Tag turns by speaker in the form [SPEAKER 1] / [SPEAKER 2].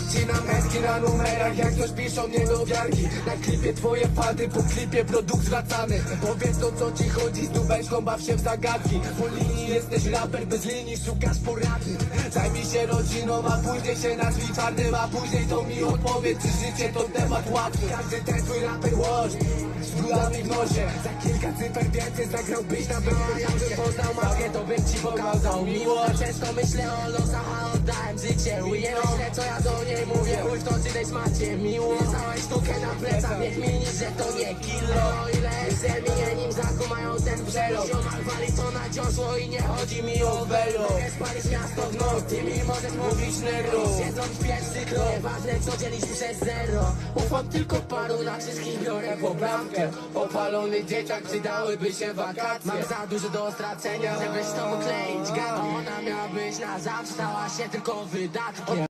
[SPEAKER 1] odcinam męski na numerach Jak ktoś piszą nie do wiarki. Na klipie twoje fady, po klipie produkt zwracany. Powiedz to co ci chodzi, z dubeczką baw się w zagadki. Po linii jesteś raper, bez linii szukasz porady Zajmij się rodziną, a później się nazwij czarnym A później to mi odpowiedz, czy życie to temat łatwy. Każdy ten twój raper łoż z brudami w nosie. Za kilka cyfer więcej zagrałbyś na pewno Jakbym poznał matkę, to bym ci pokazał miłość.
[SPEAKER 2] Często myślę o losach, a oddałem życie źle, co ja do niej mówię. Chuj w to, czy tej smacie miło. Całej sztukę na plecach, niech mieni, że to nie kilo. O ile jestem nim zaku mają ten przelot. Ziomal wali to na dziosło i nie chodzi mi o welo. Mogę spalić miasto w noc, ty mi możesz mówić negro Siedząc pierwszy krok, nieważne co dzielisz przez zero. Ufam tylko paru, na wszystkich biorę poprawkę
[SPEAKER 1] Opalony dzieciak, przydałyby się wakacje.
[SPEAKER 2] Mam za dużo do stracenia, żebyś to kleić gębą Ona miała być na zawsze, stała się tylko wydatkiem